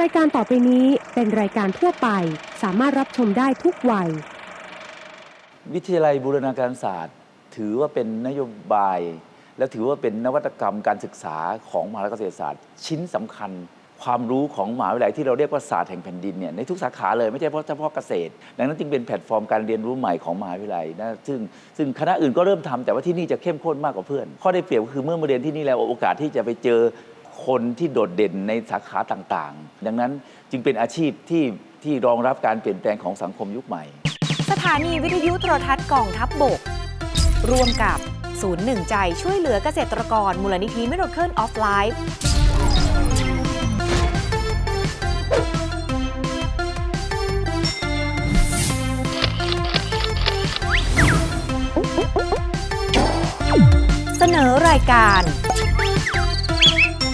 รายการต่อไปนี้เป็นรายการทั่วไป สามารถรับชมได้ทุกวัย วิทยาลัยบูรณาการศาสตร์ ถือว่าเป็นนโยบาย และถือว่าเป็นนวัตกรรมการศึกษาของมหาวิทยาลัยเกษตรศาสตร์ ชิ้นสำคัญ ความรู้ของมหาวิทยาลัยที่เราเรียกว่าศาสตร์แห่งแผ่นดินเนี่ยในทุกสาขาเลยไม่ใช่เฉพาะเกษตร ดังนั้นจึงเป็นแพลตฟอร์มการเรียนรู้ใหม่ของมหาวิทยาลัยนะซึ่งซึ่งคณะอื่นก็เริ่มทำแต่ว่าที่นี่จะเข้มข้นมากกว่าเพื่อน ข้อได้เปรียบก็คือเมื่อมาเรียนที่นี่แล้วโอกาสที่จะไปเจอ คนที่โดดเด่นในสาขาต่างๆ ดังนั้นจึงเป็นอาชีพที่ที่รองรับการเปลี่ยนแปลงของสังคมยุคใหม่ สถานีวิทยุโทรทัศน์กองทัพบบก ร่วมกับศูนย์หนึ่งใจช่วยเหลือเกษตรกรมูลนิธิ Miracle of Life เสนอรายการ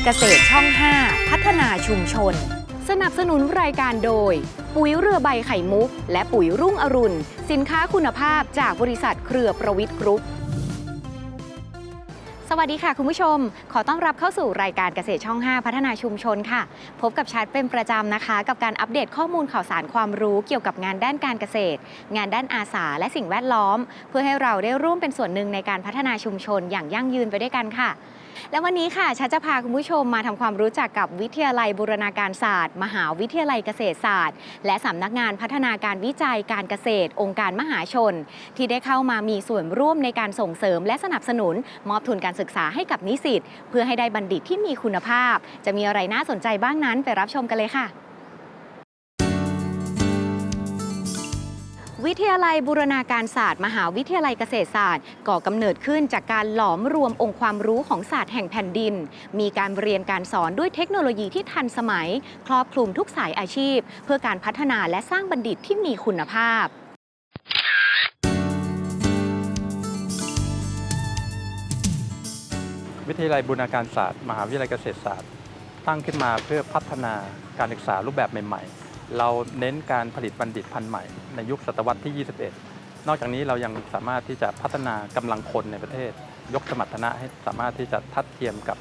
เกษตรช่อง 5 พัฒนาชุมชน สนับสนุนรายการโดย ปุ๋ยเรือใบไข่มุก และปุ๋ยรุ่งอรุณ สินค้าคุณภาพจากบริษัทเครือประวิทย์กรุ๊ปสวัสดีค่ะคุณผู้ชม ขอต้อนรับเข้าสู่รายการเกษตรช่อง 5 พัฒนาชุมชนค่ะ พบกับชัดเป็นประจำนะคะ กับการอัปเดตข้อมูลข่าวสารความรู้เกี่ยวกับงานด้านการเกษตร งานด้านอาสาและสิ่งแวดล้อม เพื่อให้เราได้ร่วมเป็นส่วนหนึ่งในการพัฒนาชุมชนอย่างยั่งยืนไปด้วยกันค่ะ และวันนี้ค่ะชัดจะพาคุณผู้ชมมาทำความรู้จักกับวิทยาลัยบูรณาการศาสตร์ มหาวิทยาลัยเกษตรศาสตร์ และสำนักงานพัฒนาการวิจัยการเกษตร องค์การมหาชน ที่ได้เข้ามามีส่วนร่วมในการส่งเสริม และสนับสนุน มอบทุนการศึกษาให้กับนิสิตเพื่อให้ได้บัณฑิตที่มีคุณภาพ จะมีอะไรน่าสนใจบ้างนั้นไปรับชมกันเลยค่ะ วิทยาลัยบูรณาการศาสตร์ มหาวิทยาลัยเกษตรศาสตร์ ก่อกำเนิดขึ้นจากการหลอมรวมองค์ความรู้ของศาสตร์แห่งแผ่นดิน มีการเรียนการสอนด้วยเทคโนโลยีที่ทันสมัย ครอบคลุมทุกสายอาชีพ เพื่อการพัฒนาและสร้างบัณฑิตที่มีคุณภาพวิทยาลัยบูรณาการศาสตร์ มหาวิทยาลัยเกษตรศาสตร์ ตั้งขึ้นมาเพื่อพัฒนาการศึกษารูปแบบใหม่ ๆ เราเน้นการผลิตบัณฑิตพันธุ์ใหม่ในยุคศตวรรษที่ 21 นอกจากนี้เรายังสามารถที่จะพัฒนากำลังคนในประเทศ ยกสมรรถนะให้สามารถที่จะทัดเทียมกับ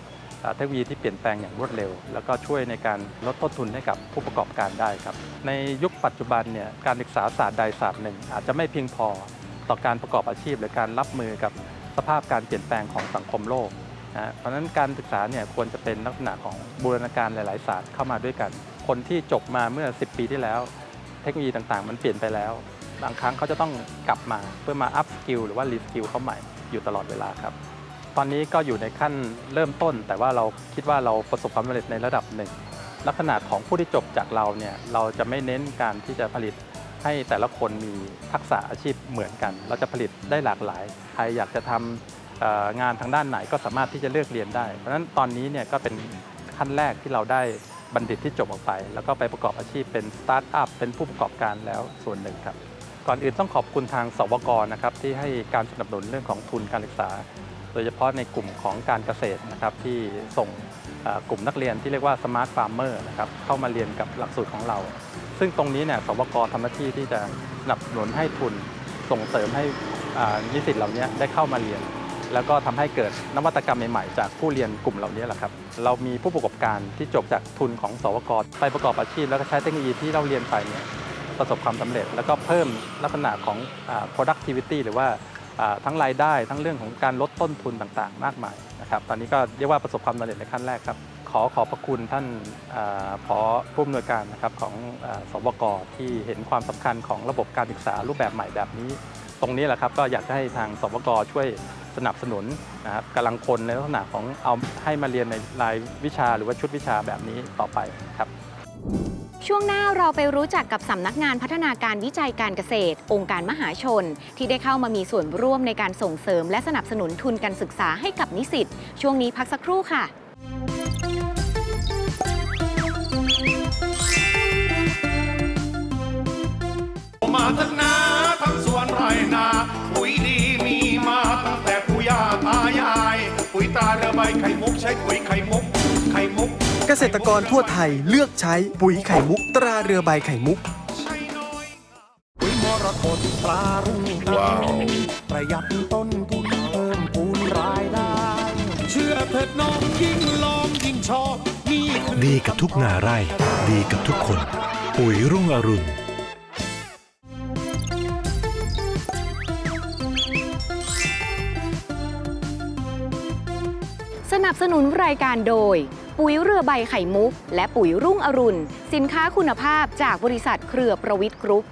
เทคโนโลยีที่เปลี่ยนแปลงอย่างรวดเร็ว แล้วก็ช่วยในการลดต้นทุนให้กับผู้ประกอบการได้ครับ ในยุคปัจจุบันเนี่ยการศึกษาศาสตร์ใดศาสตร์หนึ่ง อาจจะไม่เพียงพอต่อการประกอบอาชีพ หรือการรับมือกับสภาพการเปลี่ยนแปลงของสังคมโลกนะเพราะฉะนั้นการศึกษาเนี่ยควรจะเป็นลักษณะของบูรณาการหลาย ๆ ศาสตร์เข้ามาด้วยกัน คนที่จบมาเมื่อ 10 ปีที่แล้ว เทคโนโลยีต่างๆ มันเปลี่ยนไปแล้ว บางครั้งเขาจะต้องกลับมาเพื่อมาอัพสกิลหรือว่ารีสกิลเขาใหม่อยู่ตลอดเวลาครับตอนนี้ก็อยู่ในขั้นเริ่มต้น แต่ว่าเราคิดว่าเราประสบความสำเร็จในระดับหนึ่ง ลักษณะของผู้ที่จบจากเราเนี่ยเราจะไม่เน้นการที่จะผลิตให้แต่ละคนมีทักษะอาชีพเหมือนกัน เราจะผลิตได้หลากหลาย ใครอยากจะทำงานทางด้านไหนก็สามารถที่จะเลือกเรียนได้ เพราะฉะนั้นตอนนี้เนี่ยก็เป็นขั้นแรกที่เราได้ บัณฑิตที่จบออกไป แล้วก็ไปประกอบอาชีพเป็นสตาร์ทอัพเป็นผู้ประกอบการแล้วส่วนหนึ่งครับ ก่อนอื่นต้องขอบคุณทางสวกนะครับที่ให้การสนับสนุนเรื่องของทุนการศึกษา โดยเฉพาะในกลุ่มของการเกษตรนะครับที่ส่งกลุ่มนักเรียนที่เรียกว่าสมาร์ทฟาร์มเมอร์นะครับเข้ามาเรียนกับหลักสูตรของเรา ซึ่งตรงนี้เนี่ยสวกทำหน้าที่ที่จะสนับสนุนให้ทุนส่งเสริมให้นิสิตเหล่านี้ได้เข้ามาเรียน แล้วก็ทำให้เกิดนวัตกรรมใหม่ๆ จากผู้เรียนกลุ่มเหล่านี้แหละครับ เรามีผู้ประกอบการที่จบจากทุนของสวกไปประกอบอาชีพ แล้วก็ใช้เทคโนโลยีที่เราเรียนไปเนี่ยประสบความสำเร็จ แล้วก็เพิ่มลักษณะของอ productivity หรือว่าทั้งรายได้ทั้งเรื่องของการลดต้นทุนต่างๆ มากมายนะครับ ตอนนี้ก็เรียกว่าประสบความสำเร็จในขั้นแรกครับ ขอขอบพระคุณท่านอาผอผู้อำนวยการนะครับของอสวกที่เห็นความสำคัญของระบบการศึกษารูปแบบใหม่แบบนี้ ตรงนี้แหละครับก็อยากให้ทางสวกช่วย สนับสนุนนะครับกำลังคนในลักษณะของเอาให้มาเรียนในรายวิชาหรือว่าชุดวิชาแบบนี้ต่อไปครับ ช่วงหน้าเราไปรู้จักกับสำนักงานพัฒนาการวิจัยการเกษตร องค์การมหาชน ที่ได้เข้ามามีส่วนร่วมในการส่งเสริม และสนับสนุนทุนการศึกษาให้กับนิสิตช่วงนี้พักสักครู่ค่ะมาทั้งนาทั้ ไข่มุกใช้ปุ๋ยไข่มุกไข่มุกเกษตรกรทั่วไทยเลือกใช้ปุ๋ยไข่มุก ตราเรือใบไข่มุก ใช้น้อยปุ๋ยมรกตปลารุ่งว้าวประหยัดต้นทุนเพิ่มพูนรายได้ เชื่อเถิดน้องยิ่งลองยิ่งชอบนี่คือดีกับทุกนาไร่ ดีกับทุกคน ปุ๋ยรุ่งอรุณ บสนุนรายการโดย ปุ๋ยเรือใบไข่มุก และปุ๋ยรุ่งอรุณ สินค้าคุณภาพจากบริษัทเครือประวิทย์กรุ๊ป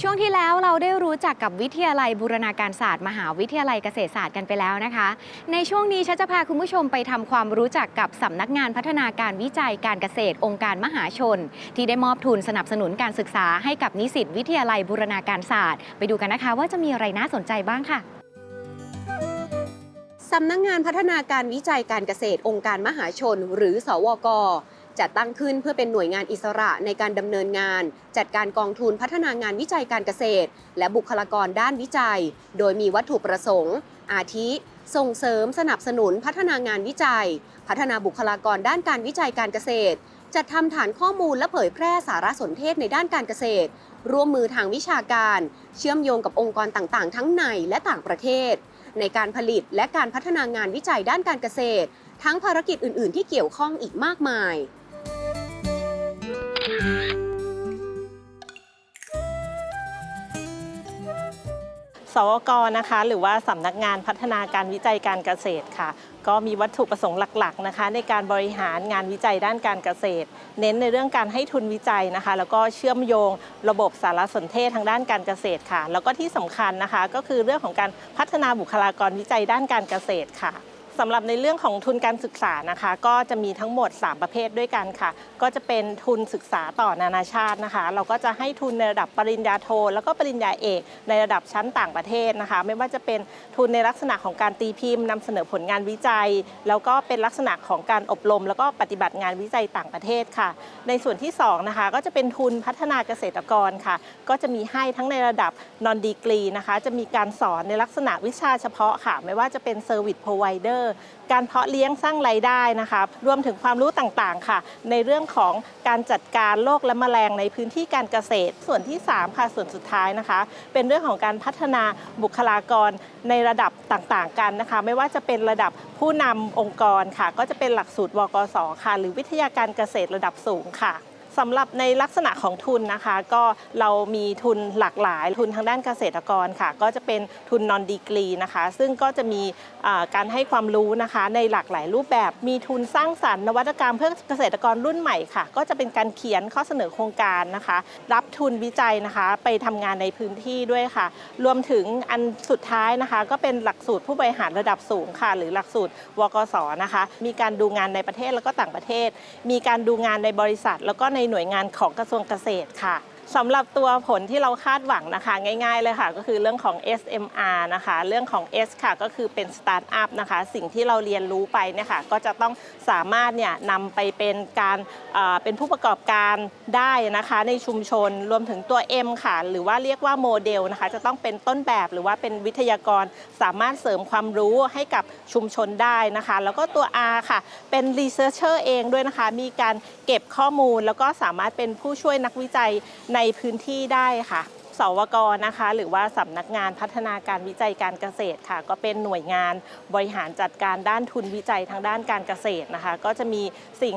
ช่วงที่แล้วเราได้รู้จักกับวิทยาลัยบูรณาการศาสตร์มหาวิทยาลัยเกษตรศาสตร์กันไปแล้วนะคะ ในช่วงนี้ฉันจะพาคุณผู้ชมไปทำความรู้จักกับสำนักงานพัฒนาการวิจัยการเกษตรองค์การมหาชน ที่ได้มอบทุนสนับสนุนการศึกษาให้กับนิสิตวิทยาลัยบูรณาการศาสตร์ ไปดูกันนะคะว่าจะมีอะไรน่าสนใจบ้างค่ะ สำนักงงานพัฒนาการวิจัยการเกษตรองค์การมหาชน หรือสวกจัดตั้งขึ้นเพื่อเป็นหน่วยงานอิสระในการดำเนินงาน จัดการกองทุนพัฒนางานวิจัยการเกษตร และบุคลากรด้านวิจัย โดยมีวัตถุประสงค์ อาทิ ส่งเสริมสนับสนุนพัฒนางานวิจัย พัฒนาบุคลากรด้านการวิจัยการเกษตร จัดทำฐานข้อมูลและเผยแพร่สารสนเทศในด้านการเกษตร ร่วมมือทางวิชาการ เชื่อมโยงกับองค์กรต่างๆ ทั้งในและต่างประเทศ ในการผลิตและการพัฒนางานวิจัยด้านการเกษตร ทั้งภารกิจอื่น ๆ ที่เกี่ยวข้องอีกมากมาย สวกนะคะ หรือว่าสำนักงานพัฒนาการวิจัยการเกษตรค่ะ ก็มีวัตถุประสงค์หลักๆนะคะในการบริหารงานวิจัยด้านการเกษตร เน้นในเรื่องการให้ทุนวิจัยนะคะ แล้วก็เชื่อมโยงระบบสารสนเทศทางด้านการเกษตรค่ะ แล้วก็ที่สำคัญนะคะ ก็คือเรื่องของการพัฒนาบุคลากรวิจัยด้านการเกษตรค่ะ สำหรับในเรื่องของทุนการศึกษานะคะ ก็จะมีทั้งหมด 3 ประเภทด้วยกันค่ะ ก็จะเป็นทุนศึกษาต่อนานาชาตินะคะ เราก็จะให้ทุนในระดับปริญญาโท แล้วก็ปริญญาเอกในระดับชั้นต่างประเทศนะคะ ไม่ว่าจะเป็นทุนในลักษณะของการตีพิมพ์นำเสนอผลงานวิจัย แล้วก็เป็นลักษณะของการอบรม แล้วก็ปฏิบัติงานวิจัยต่างประเทศค่ะ ในส่วนที่2นะคะก็จะเป็นทุนพัฒนาเกษตรกรค่ะ ก็จะมีให้ทั้งในระดับ non degree นะคะ จะมีการสอนในลักษณะวิชาเฉพาะค่ะ ไม่ว่าจะเป็นเซอร์วิสพรอไวเดอร์การเพาะเลี้ยงสร้างรายได้นะคะ รวมถึงความรู้ต่างๆค่ะ ในเรื่องของการจัดการโรคและแมลงในพื้นที่การเกษตร ส่วนที่ 3 ค่ะ ส่วนสุดท้ายนะคะ เป็นเรื่องของการพัฒนาบุคลากรในระดับต่างๆกันนะคะ ไม่ว่าจะเป็นระดับผู้นำองค์กรค่ะ ก็จะเป็นหลักสูตรวกศค่ะ หรือวิทยาการเกษตรระดับสูงค่ะ สำหรับในลักษณะของทุนนะคะ ก็เรามีทุนหลากหลาย ทุนทางด้านเกษตรกรค่ะ ก็จะเป็นทุนนอนดีกรีนะคะ ซึ่งก็จะมีการให้ความรู้นะคะในหลากหลายรูปแบบมีทุนสร้างสรรค์นวัตกรรมเพื่อเกษตรกรรุ่นใหม่ค่ะ ก็จะเป็นการเขียนข้อเสนอโครงการนะคะ รับทุนวิจัยนะคะ ไปทำงานในพื้นที่ด้วยค่ะ รวมถึงอันสุดท้ายนะคะ ก็เป็นหลักสูตรผู้บริหารระดับสูงค่ะ หรือหลักสูตรวกศนะคะ มีการดูงานในประเทศแล้วก็ต่างประเทศ มีการดูงานในบริษัทแล้วก็ในหน่วยงานของกระทรวงเกษตรค่ะ สำหรับตัวผลที่เราคาดหวังนะคะ ง่ายๆเลยค่ะ ก็คือเรื่องของ SMR นะคะ เรื่องของ S ค่ะก็คือเป็นสตาร์ทอัพนะคะ สิ่งที่เราเรียนรู้ไปเนี่ยค่ะก็จะต้องสามารถเนี่ยนำไปเป็นการเป็นผู้ประกอบการได้นะคะในชุมชนรวมถึงตัว M ค่ะ หรือว่าเรียกว่าโมเดลนะคะ จะต้องเป็นต้นแบบหรือว่าเป็นวิทยากรสามารถเสริมความรู้ให้กับชุมชนได้นะคะ แล้วก็ตัว R ค่ะ เป็นรีเสิร์ชเชอร์เองด้วยนะคะ มีการเก็บข้อมูลแล้วก็สามารถเป็นผู้ช่วยนักวิจัยในพื้นที่ได้ค่ะ สวกนะคะ หรือว่าสำนักงานพัฒนาการวิจัยการเกษตรค่ะ ก็เป็นหน่วยงานบริหารจัดการด้านทุนวิจัยทางด้านการเกษตรนะคะ ก็จะมีสิ่ง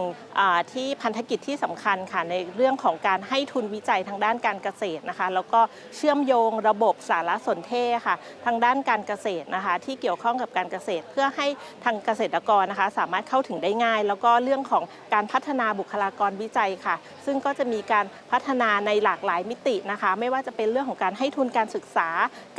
ที่พันธกิจที่สำคัญค่ะในเรื่องของการให้ทุนวิจัยทางด้านการเกษตรนะคะ แล้วก็เชื่อมโยงระบบสารสนเทศค่ะ ทางด้านการเกษตรนะคะ ที่เกี่ยวข้องกับการเกษตร เพื่อให้ทางเกษตรกรนะคะ สามารถเข้าถึงได้ง่าย แล้วก็เรื่องของการพัฒนาบุคลากรวิจัยค่ะ ซึ่งก็จะมีการพัฒนาในหลากหลายมิตินะคะ ไม่ว่าจะเป็นเรื่องของการให้ทุนการศึกษา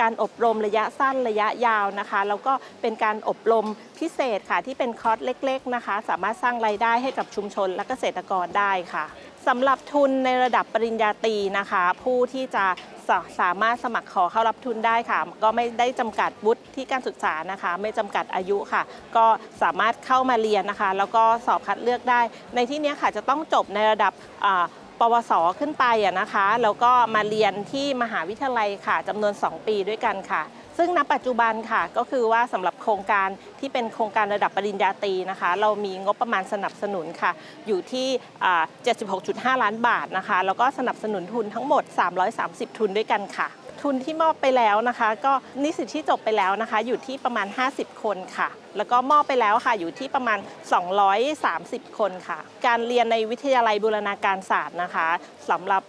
การอบรมระยะสั้นระยะยาวนะคะ แล้วก็เป็นการอบรมพิเศษค่ะ ที่เป็นคอร์สเล็ก ๆนะคะ สามารถสร้างรายได้ให้กับชุมชนและเกษตรกรได้ค่ะสำหรับทุนในระดับปริญญาตรีนะคะ ผู้ที่จะสามารถสมัครขอเข้ารับทุนได้ค่ะ ก็ไม่ได้จำกัดวุฒิที่การศึกษานะคะ ไม่จำกัดอายุค่ะ ก็สามารถเข้ามาเรียนนะคะ แล้วก็สอบคัดเลือกได้ ในที่นี้ค่ะจะต้องจบในระดับ ปวสขึ้นไปนะคะแล้วก็มาเรียนที่มหาวิทยาลัยค่ะจำนวน 2 ปีด้วยกันค่ะ ซึ่งณปัจจุบันค่ะก็คือว่าสำหรับโครงการที่เป็นโครงการระดับปริญญาตรีนะคะ เรามีงบประมาณสนับสนุนค่ะ อยู่ที่ 76.5 ล้านบาทนะคะ แล้วก็สนับสนุนทุนทั้งหมด 330 ทุนด้วยกันค่ะ ทุนที่มอบไปแล้วนะคะ ก็นิสิตที่จบไปแล้วนะคะ อยู่ที่ประมาณ 50 คนค่ะ แล้วก็มอบไปแล้วค่ะอยู่ที่ประมาณ 230 คนค่ะ การเรียนในวิทยาลัยบูรณาการศาสตร์นะคะสำหรับ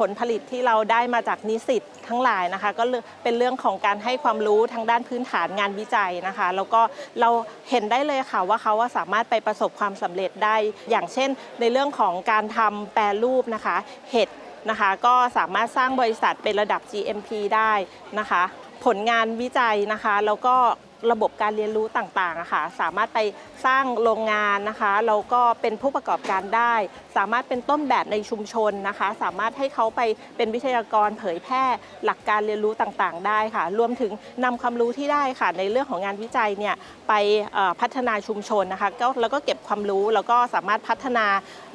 ผลผลิตที่เราได้มาจากนิสิตทั้งหลายนะคะ ก็เป็นเรื่องของการให้ความรู้ทางด้านพื้นฐานงานวิจัยนะคะ แล้วก็เราเห็นได้เลยค่ะว่าเขาว่าสามารถไปประสบความสำเร็จได้ อย่างเช่น ในเรื่องของการทำแปรรูปนะคะ เห็ด นะคะ ก็สามารถสร้างบริษัทเป็นระดับ GMP ได้นะคะ ผลงานวิจัยนะคะ แล้วก็ระบบการเรียนรู้ต่างๆะค่ะสามารถไปสร้างโรงงานนะคะแล้วก็เป็นผู้ประกอบการได้ สามารถเป็นต้นแบบในชุมชนนะคะ สามารถให้เขาไปเป็นวิทยากรเผยแพร่หลักการเรียนรู้ต่างๆ ได้ค่ะ รวมถึงนำความรู้ที่ได้ค่ะ ในเรื่องของงานวิจัยเนี่ยไปพัฒนาชุมชนนะคะก็แล้วก็เก็บความรู้แล้วก็สามารถพัฒนา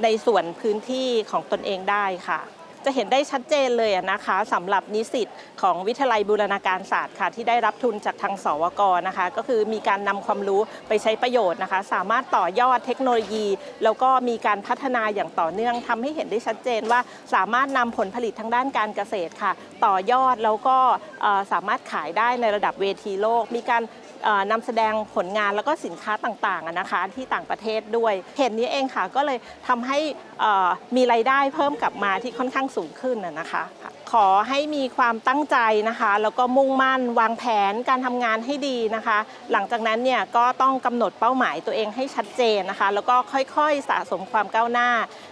ในส่วนพื้นที่ของตนเองได้ค่ะ จะเห็นได้ชัดเจนเลยนะคะสำหรับนิสิตของวิทยาลัยบูรณาการศาสตร์ค่ะที่ได้รับทุนจากทางสวกนะคะ ก็คือมีการนำความรู้ไปใช้ประโยชน์นะคะ สามารถต่อยอดเทคโนโลยี แล้วก็มีการพัฒนาอย่างต่อเนื่องทำให้เห็นได้ชัดเจนว่าสามารถนำผลผลิตทางด้านการเกษตรค่ะ ต่อยอดแล้วก็สามารถขายได้ในระดับเวทีโลก มีการ นำแสดงผลงานแล้วก็สินค้าต่างๆนะคะที่ต่างประเทศด้วยเหตุนี้เองค่ะก็เลยทำให้มีรายได้เพิ่มกลับมาที่ค่อนข้างสูงขึ้นนะคะ ขอให้มีความตั้งใจนะคะ แล้วก็มุ่งมั่นวางแผนการทำงานให้ดีนะคะ หลังจากนั้นเนี่ยก็ต้องกำหนดเป้าหมายตัวเองให้ชัดเจนนะคะ แล้วก็ค่อยๆสะสมความก้าวหน้า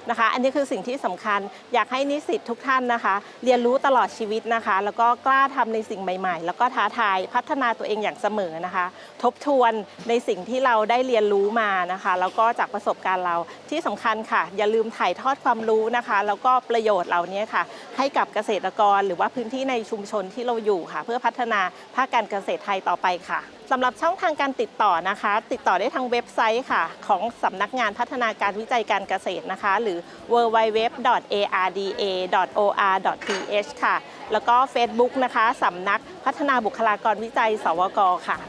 นะคะ อันนี้คือสิ่งที่สำคัญ อยากให้นิสิตทุกท่านนะคะ เรียนรู้ตลอดชีวิตนะคะ แล้วก็กล้าทำในสิ่งใหม่ๆ แล้วก็ท้าทายพัฒนาตัวเองอย่างเสมอนะคะ ทบทวนในสิ่งที่เราได้เรียนรู้มานะคะ แล้วก็จากประสบการณ์เราที่สำคัญค่ะ อย่าลืมถ่ายทอดความรู้นะคะ แล้วก็ประโยชน์เหล่านี้ค่ะ ให้กับเกษตรกร หรือว่าพื้นที่ในชุมชนที่เราอยู่ค่ะ เพื่อพัฒนาภาคการเกษตรไทยต่อไปค่ะสำหรับช่องทางการติดต่อนะคะ ติดต่อได้ทางเว็บไซต์ค่ะ ของสำนักงานพัฒนาการวิจัยการเกษตรนะคะ หรือ www.arda.or.th ค่ะ แล้วก็ Facebook นะคะสำนักพัฒนาบุคลากรวิจัย สวกค่ะ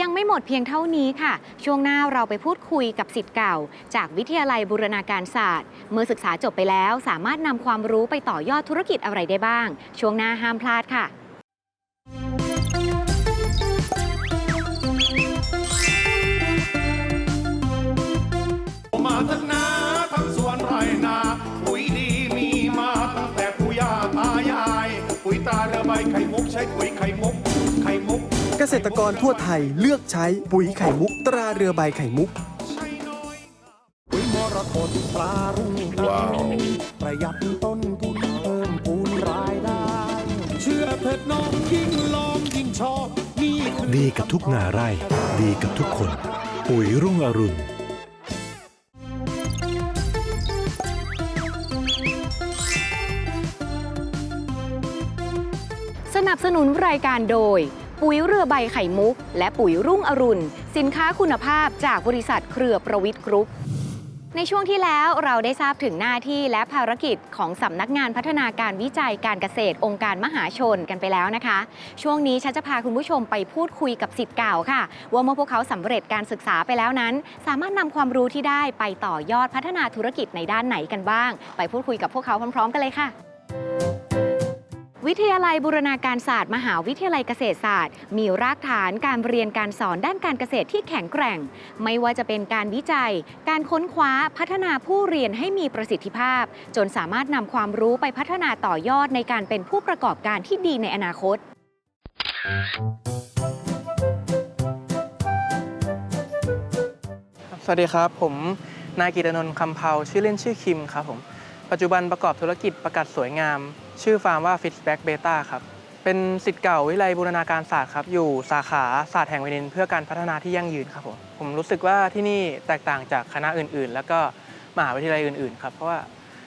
ยังไม่หมดเพียงเท่านี้ค่ะ ช่วงหน้าเราไปพูดคุยกับสิทธิ์เก่า จากวิทยาลัยบูรณาการศาสตร์ เมื่อศึกษาจบไปแล้ว สามารถนำความรู้ไปต่อยอดธุรกิจอะไรได้บ้าง ช่วงหน้าห้ามพลาดค่ะมาทั้งนาทั้งสวนไรนาปุ๋ยดีมีมาตั้งแต่ปู่ย่าตายาย ปุ๋ยตาเรือใบไข่มุกใช้ปุ๋ยไข่มุก ษตรกรทั่วไทยเลือกใช้ปุ๋ยไข่มุก ตราเรือใบไข่มุก ปุ๋ยมรกตปลารุ่งว้าวประหยัดต้นทุนเพิ่มพูนรายได้ เชื่อเถิดน้องยิ่งลองยิ่งชอบนี่คือดีกับทุกนาไร่ ดีกับทุกคน ปุ๋ยรุ่งอรุณ สนับสนุนรายการโดย ปุ๋ยเรือใบไข่มุก และปุ๋ยรุ่งอรุณ สินค้าคุณภาพจากบริษัทเครือประวิทย์กรุ๊ปในช่วงที่แล้วเราได้ทราบถึงหน้าที่และภารกิจของสำนักงานพัฒนาการวิจัยการเกษตรองค์การมหาชนกันไปแล้วนะคะ ช่วงนี้ฉันจะพาคุณผู้ชมไปพูดคุยกับสิทธิ์เก่าค่ะ ว่าเมื่อพวกเขาสำเร็จการศึกษาไปแล้วนั้น สามารถนำความรู้ที่ได้ไปต่อยอดพัฒนาธุรกิจในด้านไหนกันบ้าง ไปพูดคุยกับพวกเขาพร้อม ๆ กันเลยค่ะ วิทยาลัยบูรณาการศาสตร์ มหาวิทยาลัยเกษตรศาสตร์ มีรากฐานการเรียนการสอนด้านการเกษตรที่แข็งแกร่ง ไม่ว่าจะเป็นการวิจัย การค้นคว้าพัฒนาผู้เรียนให้มีประสิทธิภาพ จนสามารถนำความรู้ไปพัฒนาต่อยอดในการเป็นผู้ประกอบการที่ดีในอนาคตสวัสดีครับ ผมนายกิตนนท์คำเภาชื่อเล่นชื่อคิมครับผม ปัจจุบันประกอบธุรกิจประกาศสวยงาม ชื่อฟาร์มว่า Fitback Beta ครับ เป็นสิทธิ์เก่าวิทยาลัยบูรณาการศาสตร์ครับ อยู่สาขาศาสตร์แห่งแผ่นดินเพื่อการพัฒนาที่ยั่งยืนครับผม ผมรู้สึกว่าที่นี่แตกต่างจากคณะอื่นๆ แล้วก็มหาวิทยาลัยอื่นๆ ครับ เพราะว่า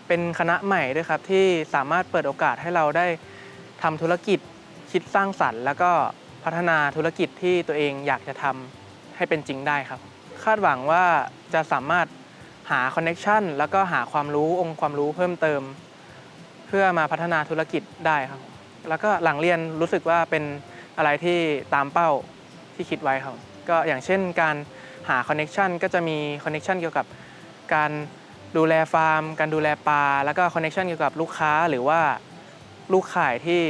เป็นคณะใหม่ด้วยครับที่สามารถเปิดโอกาสให้เราได้ทำธุรกิจคิดสร้างสรรค์ แล้วก็พัฒนาธุรกิจที่ตัวเองอยากจะทำให้เป็นจริงได้ครับ คาดหวังว่าจะสามารถ หาคอนเน็ชันแล้วก็หาความรู้องค์ความรู้เพิ่มเติม เพื่อมาพัฒนาธุรกิจได้ครับ แล้วก็หลังเรียนรู้สึกว่าเป็นอะไรที่ตามเป้าที่คิดไว้ครับ ก็อย่างเช่นการหาคอนเน็ชันก็จะมีคอนเน็ชันเกี่ยวกับการดูแลฟาร์ม การดูแลปลาแล้วก็คอนเนคชันเกี่ยวกับลูกค้าหรือว่าลูกขายที่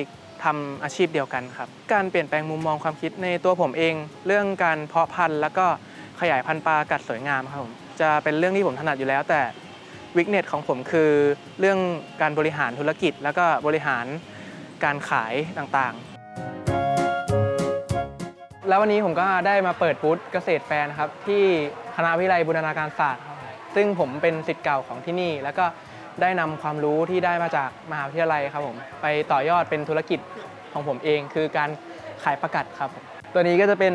ทำอาชีพเดียวกันครับ การเปลี่ยนแปลงมุมมองความคิดในตัวผมเอง เรื่องการเพาะพันธุ์ แล้วก็ขยายพันธุ์ปลากัดสวยงามครับผม จะเป็นเรื่องที่ผมถนัดอยู่แล้ว แต่วิกเนตของผมคือเรื่องการบริหารธุรกิจ แล้วก็บริหารการขายต่างๆ แล้ววันนี้ผมก็ได้มาเปิดบูธเกษตรแฟร์นครับ ที่คณะวิทยาลัยบูรณาการศาสตร์ครับซึ่งผมเป็นศิษย์เก่าของที่นี่ แล้วก็ได้นำความรู้ที่ได้มาจากมหาวิทยาลัยครับผมไปต่อยอดเป็นธุรกิจของผมเอง คือการขายประกัดครับผมตัวนี้ก็จะเป็น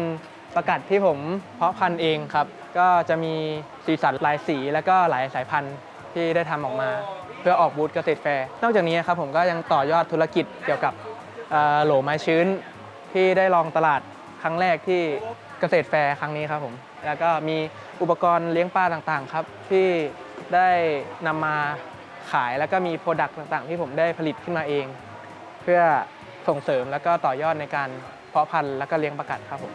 ประกัดที่ผมเพาะพันธุ์เองครับ ก็จะมีสีสันหลายสีแล้วก็หลายสายพันธุ์ที่ได้ทำออกมา เพื่อออกบูธเกษตรแฟร์นอกจากนี้ครับผมก็ยังต่อยอดธุรกิจเกี่ยวกับโหลไม้ชื้น ที่ได้ลองตลาดครั้งแรกที่เกษตรแฟร์ครั้งนี้ครับผมแล้วก็มีอุปกรณ์เลี้ยงปลาต่างๆครับ ที่ได้นำมาขายแล้วก็มีโปรดักต์ต่างๆ ที่ผมได้ผลิตขึ้นมาเอง เพื่อส่งเสริมแล้วก็ต่อยอดในการเพาะพันธุ์แล้วก็เลี้ยงประกัดครับผม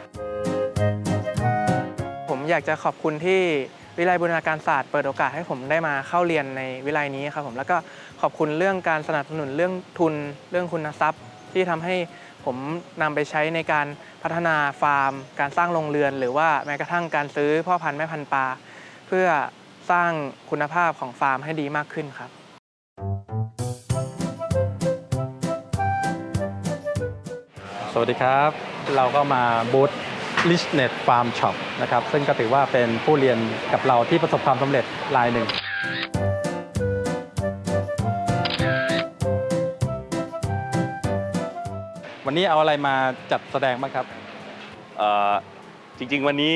อยากจะขอบคุณที่วิทยาลัยบูรณาการศาสตร์เปิดโอกาสให้ผมได้มาเข้าเรียนในวิทยาลัยนี้ครับผมแล้วก็ขอบคุณเรื่องการสนับสนุนเรื่องทุนเรื่องคุณทรัพย์ ที่ทำให้ผมนำไปใช้ในการพัฒนาฟาร์ม การสร้างโรงเรือน หรือว่าแม้กระทั่งการซื้อพ่อพันธุ์แม่พันธุ์ปลาเพื่อสร้างคุณภาพของฟาร์มให้ดีมากขึ้นครับสวัสดีครับ เราก็มาบูธ Richnet Farm Shop นะครับซึ่งก็ถือว่าเป็นผู้เรียนกับเราที่ประสบความสำเร็จรายหนึ่งวันนี้เอาอะไรมาจัดแสดงบ้างครับ เอ่อจริงๆวันนี้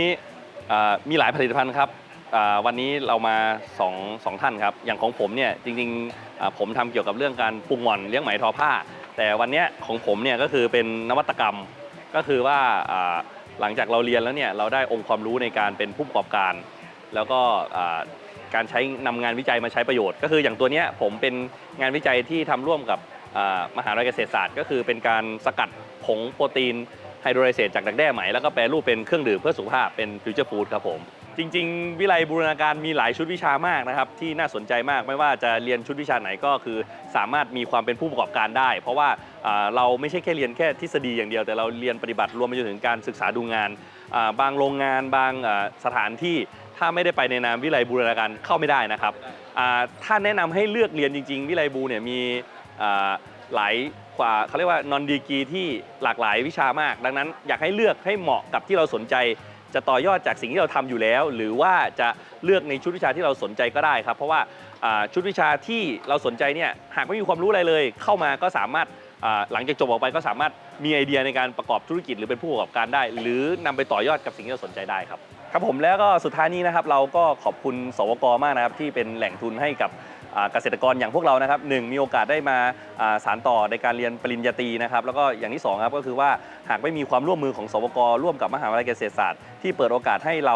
เอ่อมีหลายผลิตภัณฑ์ครับเอ่อวันนี้เรามาสองสองท่านครับ อย่างของผมเนี่ยจริงๆอ่าผมทำเกี่ยวกับเรื่องการปรุงหม่อนเลี้ยงไหมทอผ้า แต่วันเนี้ยของผมเนี่ยก็คือเป็นนวัตกรรมก็คือว่าอ่า หลังจากเราเรียนแล้วเนี่ยเราได้องค์ความรู้ในการเป็นผู้ประกอบการ แล้วก็การใช้นำงานวิจัยมาใช้ประโยชน์ ก็คืออย่างตัวเนี้ยผมเป็นงานวิจัยที่ทำร่วมกับมหาวิทยาลัยเกษตรศาสตร์ ก็คือเป็นการสกัดผงโปรตีนไฮโดรไลเซตจากดักแด้ไหม แล้วก็แปรรูปเป็นเครื่องดื่มเพื่อสุขภาพเป็นฟิวเจอร์ฟู้ดครับผม จริงๆ วิไลบูรณาการมีหลายชุดวิชามากนะครับ ที่น่าสนใจมากไม่ว่าจะเรียนชุดวิชาไหนก็คือ สามารถมีความเป็นผู้ประกอบการได้ เพราะว่าเราไม่ใช่แค่เรียนแค่ทฤษฎีอย่างเดียว แต่เราเรียนปฏิบัติรวมไปจนถึงการศึกษาดูงาน บางโรงงานบางสถานที่ถ้าไม่ได้ไปในนามวิไลบูรณาการเข้าไม่ได้นะครับถ้าแนะนำให้เลือกเรียนจริง ๆ วิไลบูเนี่ยมีหลายกว่าเขาเรียกว่านอนดีกีที่หลากหลายวิชามาก ดังนั้นอยากให้เลือกให้เหมาะกับที่เราสนใจ จะต่อยอดจากสิ่งที่เราทำอยู่แล้ว หรือว่าจะเลือกในชุดวิชาที่เราสนใจก็ได้ครับ เพราะว่าชุดวิชาที่เราสนใจเนี่ยหากไม่มีความรู้อะไรเลย เข้ามาก็สามารถหลังจากจบออกไปก็สามารถมีไอเดียในการประกอบธุรกิจหรือเป็นผู้ประกอบการได้ หรือนำไปต่อยอดกับสิ่งที่เราสนใจได้ครับครับผมแล้วก็สุดท้ายนี้นะครับเราก็ขอบคุณสวกมากนะครับที่เป็นแหล่งทุนให้กับ เกษตรกรอย่างพวกเรานะครับหนึ่งมีโอกาสได้มาสารต่อในการเรียนปริญญาตรีนะครับแล้วก็อย่างที่สองครับก็คือว่าหากไม่มีความร่วมมือของสวกร่วมกับมหาวิทยาลัยเกษตรศาสตร์ที่เปิดโอกาสให้เรา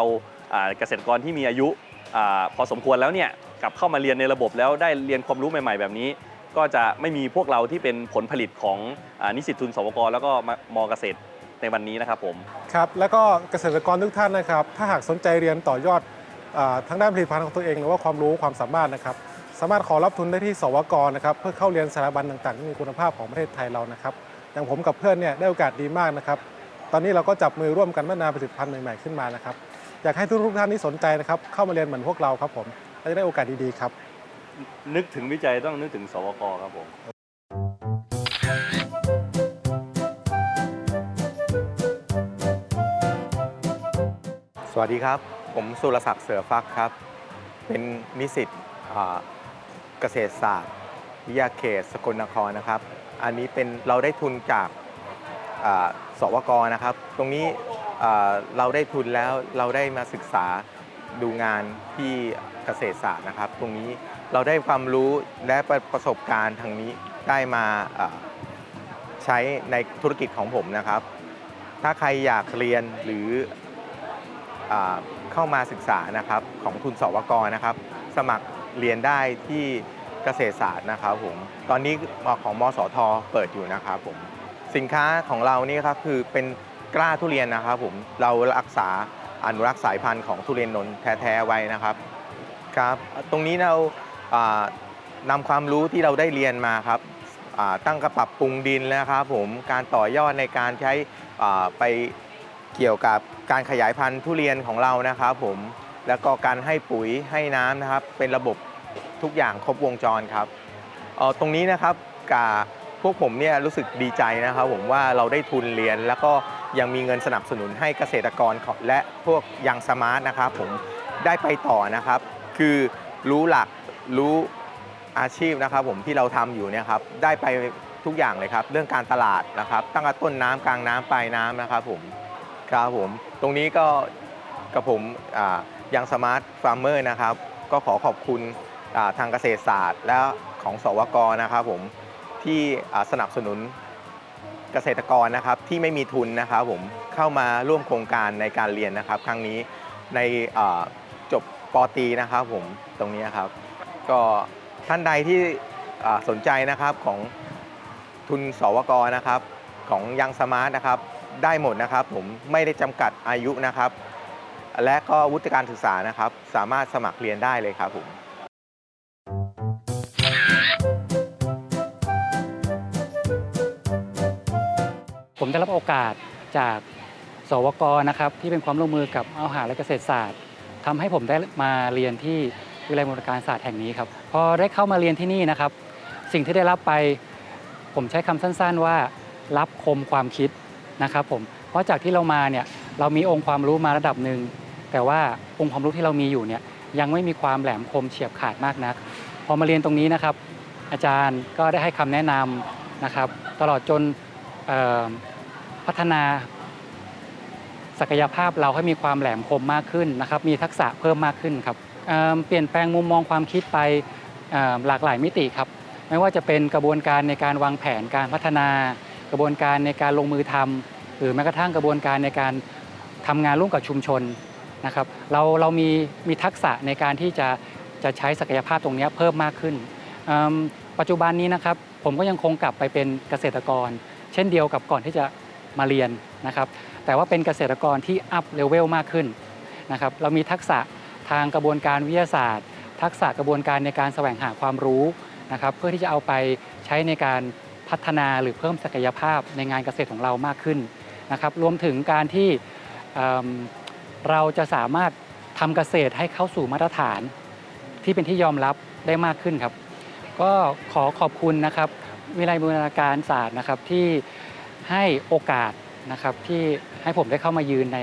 เกษตรกรที่มีอายุอพอสมควรแล้วเนี่ยกลับเข้ามาเรียนในระบบแล้วได้เรียนความรู้ใหม่ ๆ แบบนี้ ก็จะไม่มีพวกเราที่เป็นผลผลิตของอนิสิตทุนสวกแล้วก็มมเกษตรในวันนี้นะครับผมครับแล้วก็เกษตรกรทุกท่านนะครับ ถ้าหากสนใจเรียนต่อยอดอทั้งด้านผลิตภัณฑ์ของตัวเอง หรือว่าความรู้ความสามารถนะครับ สามารถขอรับทุนได้ที่สวกนะครับเพื่อเข้าเรียนสถาบันต่างๆที่มีคุณภาพของประเทศไทยเรานะครับอย่างผมกับเพื่อนเนี่ยได้โอกาสดีมากนะครับตอนนี้เราก็จับมือร่วมกันพัฒนาผลิตภัณฑ์ใหม่ๆขึ้นมานะครับอยากให้ทุกๆท่านที่สนใจนะครับเข้ามาเรียนเหมือนพวกเราครับผมและจะได้โอกาสดีๆครับ นึกถึงวิจัยต้องนึกถึงสวกครับผมสวัสดีครับ ผมสุรศักดิ์เสือฟักครับ เป็นนิสิตอ่า เกษตรศาสตร์ วิทยาเขต สกลนครนะครับ อันนี้เป็นเราได้ทุนจากสวกนะครับ ตรงนี้เราได้ทุนแล้วเราได้มาศึกษาดูงานที่เกษตรศาสตร์นะครับ ตรงนี้เราได้ความรู้และประสบการณ์ทางนี้ได้มาใช้ในธุรกิจของผมนะครับ ถ้าใครอยากเรียนหรืออเข้ามาศึกษานะครับของทุนสวกนะครับ สมัคร เรียนได้ที่เกษตรศาสตร์นะครับผมตอนนี้ของมสทเปิดอยู่นะครับผมสินค้าของเรานี่ครับคือเป็นกล้าทุเรียนนะครับผมเรารักษาอนุรักษ์สายพันธุ์ของทุเรียนนนท์แท้ๆไว้นะครับครับตรงนี้เราอ่านำความรู้ที่เราได้เรียนมาครับตั้งกระปรับปรุงดินแล้วครับผมการต่อยอดในการใช้ไปเกี่ยวกับการขยายพันธุ์ทุเรียนของเรานะครับผม แล้วก็การให้ปุ๋ยให้น้ำนะครับ เป็นระบบทุกอย่างครบวงจรครับออตรงนี้นะครับกับพวกผมเนี่ยรู้สึกดีใจนะครับผมว่าเราได้ทุนเรียน แล้วก็ยังมีเงินสนับสนุนให้เกษตรกรและพวกยังสมาร์ทนะครับผมได้ไปต่อนะครับ คือรู้หลักรู้อาชีพนะครับผมที่เราทำอยู่เนี่ยครับได้ไปทุกอย่างเลยครับ เรื่องการตลาดนะครับ ตั้งแต่ต้นน้ำกลางน้ำปลายน้ำนะครับผมครับผมตรงนี้ก็กับผมอ่า ยังสมาร์ทฟาร์มเมอร์นะครับ ก็ขอขอบคุณาทางเกษตรศาสตร์ และของสวกนะครับผมที่สนับสนุนเกษตรกรนะครับที่ไม่มีทุนนะครับผมเข้ามาร่วมโครงการในการเรียนนะครับ ครั้งนี้ในจบปอตีนะครับผมตรงนี้ครับ ก็ท่านใดที่สนใจนะครับของทุนสวกนะครับ ของยังสมาร์ทนะครับ ได้หมดนะครับ ผมไม่ได้จำกัดอายุนะครับ และก็วุฒิการศึกษานะครับ สามารถสมัครเรียนได้เลยครับผมผมได้รับโอกาสจากสวกนะครับที่เป็นความร่วมมือกับอาหารและเกษตรศาสตร์ทำให้ผมได้มาเรียนที่วิทยาลัยมูลการศาสตร์แห่งนี้ครับพอได้เข้ามาเรียนที่นี่นะครับ สิ่งที่ได้รับไป ผมใช้คำสั้น ๆ ว่า รับคมความคิดนะครับผมเพราะจากที่เรามาเนี่ยเรามีองค์ความรู้มาระดับหนึ่ง แต่ว่าองค์ความรู้ที่เรามีอยู่เนี่ยยังไม่มีความแหลมคมเฉียบขาดมากนัก พอมาเรียนตรงนี้นะครับ อาจารย์ก็ได้ให้คำแนะนำนะครับ ตลอดจนพัฒนาศักยภาพเราให้มีความแหลมคมมากขึ้นนะครับ มีทักษะเพิ่มมากขึ้นครับเเปลี่ยนแปลงมุมมองความคิดไปหลากหลายมิติครับ ไม่ว่าจะเป็นกระบวนการในการวางแผนการพัฒนา กระบวนการในการลงมือทำหรือแม้กระทั่งกระบวนการในการทำงานร่วมกับชุมชน นะครับเราเรามีมีทักษะในการที่จะจะใช้ศักยภาพตรงนี้เพิ่มมากขึ้น ปัจจุบันนี้นะครับผมก็ยังคงกลับไปเป็นเกษตรกร เช่นเดียวกับก่อนที่จะมาเรียนนะครับแต่ว่าเป็นเกษตรกรที่อัพเลเวลมากขึ้นนะครับเรามีทักษะทางกระบวนการวิทยาศาสตร์ ทักษะกระบวนการในการแสวงหาความรู้นะครับเพื่อที่จะเอาไปใช้ในการพัฒนาหรือเพิ่มศักยภาพในงานเกษตรของเรามากขึ้นนะครับรวมถึงการที่ เราจะสามารถทำเกษตรให้เข้าสู่มาตรฐานที่เป็นที่ยอมรับได้มากขึ้นครับ ก็ขอขอบคุณนะครับ วิไลบูรณาการศาสตร์นะครับที่ให้โอกาสนะครับที่ให้ผมได้เข้ามายืนใน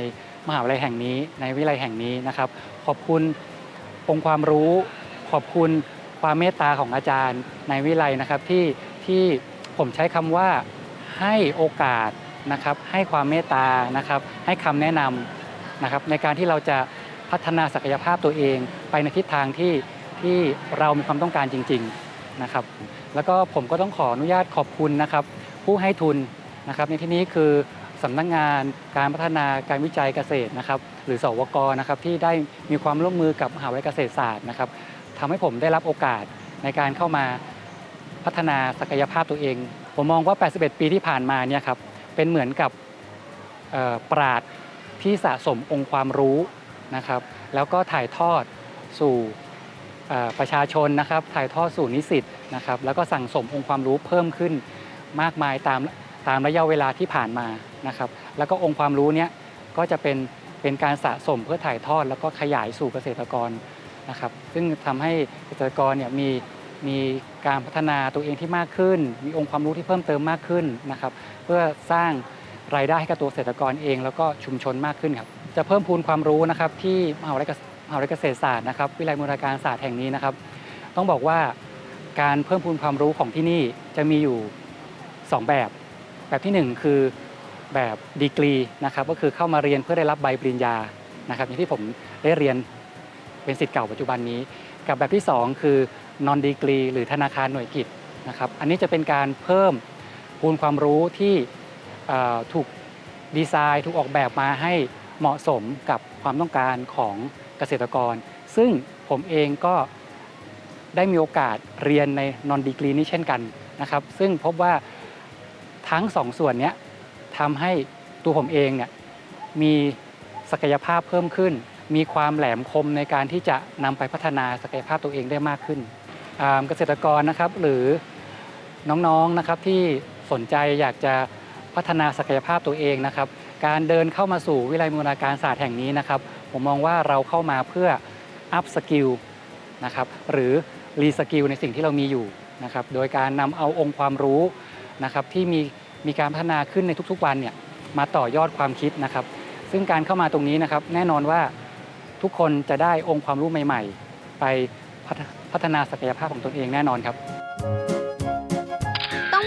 มหาวิทยาลัยแห่งนี้ ในวิทยาลัยแห่งนี้นะครับ ขอบคุณองค์ความรู้ ขอบคุณความเมตตาของอาจารย์ในวิทยาลัยนะครับที่ที่ผมใช้คำว่าให้โอกาสนะครับ ให้ความเมตตานะครับ ให้คำแนะนำ นะครับในการที่เราจะพัฒนาศักยภาพตัวเอง ไปในทิศทางที่ที่เรามีความต้องการจริงๆนะครับแล้วก็ผมก็ต้องขออนุญาตขอบคุณนะครับผู้ให้ทุนนะครับในที่นี้คือสำนักงานการพัฒนาการวิจัยเกษตรนะครับหรือสวกนะครับที่ได้มีความร่วมมือกับมหาวิทยาลัยเกษตรศาสตร์นะครับทำให้ผมได้รับโอกาสในการเข้ามาพัฒนาศักยภาพตัวเอง ผมมองว่า 81 ปีที่ผ่านมาเนี่ยครับเป็นเหมือนกับปราด ที่สะสมองค์ความรู้นะครับ แล้วก็ถ่ายทอดสู่ประชาชนนะครับ ถ่ายทอดสู่นิสิตนะครับ แล้วก็สั่งสมองค์ความรู้เพิ่มขึ้นมากมายตามตามระยะเวลาที่ผ่านมานะครับ แล้วก็องค์ความรู้เนี้ยก็จะเป็นเป็นการสะสมเพื่อถ่ายทอด แล้วก็ขยายสู่เกษตรกรนะครับ ซึ่งทำให้เกษตรกรเนี่ยมีมีการพัฒนาตัวเองที่มากขึ้น มีองค์ความรู้ที่เพิ่มเติมมากขึ้นนะครับ เพื่อสร้าง รายได้ให้กับตัวเกษตรกรเอง แล้วก็ชุมชนมากขึ้นครับ จะเพิ่มพูนความรู้นะครับที่มหาวิทยาลัยเกษตรศาสตร์นะครับวิทยาลัยมูลการศาสตร์แห่งนี้นะครับ ต้องบอกว่าการเพิ่มพูนความรู้ของที่นี่จะมีอยู่ 2 แบบ แบบทีหนึ่1 คือแบบดีกรีนะครับก็คือเข้ามาเรียนเพื่อได้รับใบปริญญานะครับอย่างที่ผมได้เรียนเป็นสิทธิ์เก่าปัจจุบันนี้ กับแบบที่ 2 คือนอนดีกรีหรือธนาคารหน่วยกิจนะครับอันนี้จะเป็นการเพิ่มพูนความรู้ที่ ถูกดีไซน์ ถูกออกแบบมาให้เหมาะสมกับความต้องการของเกษตรกร ซึ่งผมเองก็ได้มีโอกาสเรียนในนอนดีกรีนี้เช่นกันนะครับ ซึ่งพบว่าทั้งสองส่วนนี้ทำให้ตัวผมเองเนี่ยมีศักยภาพเพิ่มขึ้น มีความแหลมคมในการที่จะนำไปพัฒนาศักยภาพตัวเองได้มากขึ้นเกษตรกรนะครับหรือน้องๆนะครับที่สนใจอยากจะ พัฒนาศักยภาพตัวเองนะครับ การเดินเข้ามาสู่วิทยาลัยบูรณาการศาสตร์แห่งนี้นะครับ ผมมองว่าเราเข้ามาเพื่ออัพสกิลนะครับหรือรีสกิลในสิ่งที่เรามีอยู่นะครับโดยการนำเอาองค์ความรู้นะครับที่มีมีการพัฒนาขึ้นในทุกๆวันเนี่ยมาต่อยอดความคิดนะครับ ซึ่งการเข้ามาตรงนี้นะครับ แน่นอนว่าทุกคนจะได้องค์ความรู้ใหม่ ๆ ไปพัฒพัฒนาศักยภาพของตนเองแน่นอนครับ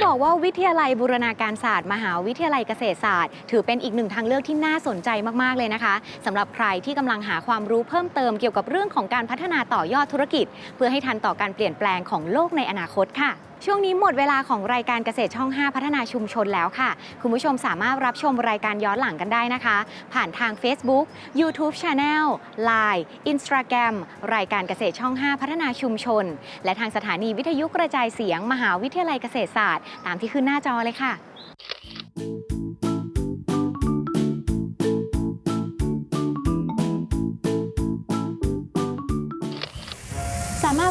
บอกว่าวิทยาลัยบูรณาการศาสตร์ มหาวิทยาลัยเกษตรศาสตร์ ถือเป็นอีกหนึ่งทางเลือกที่น่าสนใจมาก ๆ เลยนะคะสำหรับใครที่กำลังหาความรู้เพิ่มเติมเกี่ยวกับเรื่องของการพัฒนาต่อยอดธุรกิจ เพื่อให้ทันต่อการเปลี่ยนแปลงของโลกในอนาคตค่ะช่วงนี้หมดเวลาของรายการเกษตรช่อง 5 พัฒนาชุมชนแล้วค่ะ คุณผู้ชมสามารถรับชมรายการย้อนหลังกันได้นะคะ ผ่านทาง Facebook YouTube Channel Line Instagram รายการเกษตรช่อง 5 พัฒนาชุมชน และทางสถานีวิทยุกระจายเสียง มหาวิทยาลัยเกษตรศาสตร์ ตามที่ขึ้นหน้าจอเลยค่ะสา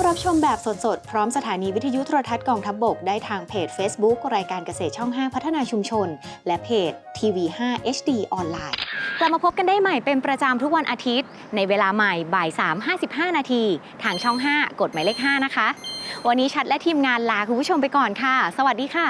รับชมแบบสดๆ พร้อมสถานีวิทยุโทรทัศน์กองทัพบบก ได้ทางเพจ Facebook รายการเกษตรช่อง 5 พัฒนาชุมชน และเพจทีวี5 HD ออนไลน์ กลับมาพบกันได้ใหม่เป็นประจำทุกวันอาทิตย์ ในเวลาใหม่บ่าย 3 55 นาที ทางช่อง 5 กดหมายเลข 5 นะคะ วันนี้ชัดและทีมงานลาคุณผู้ชมไปก่อนค่ะ สวัสดีค่ะ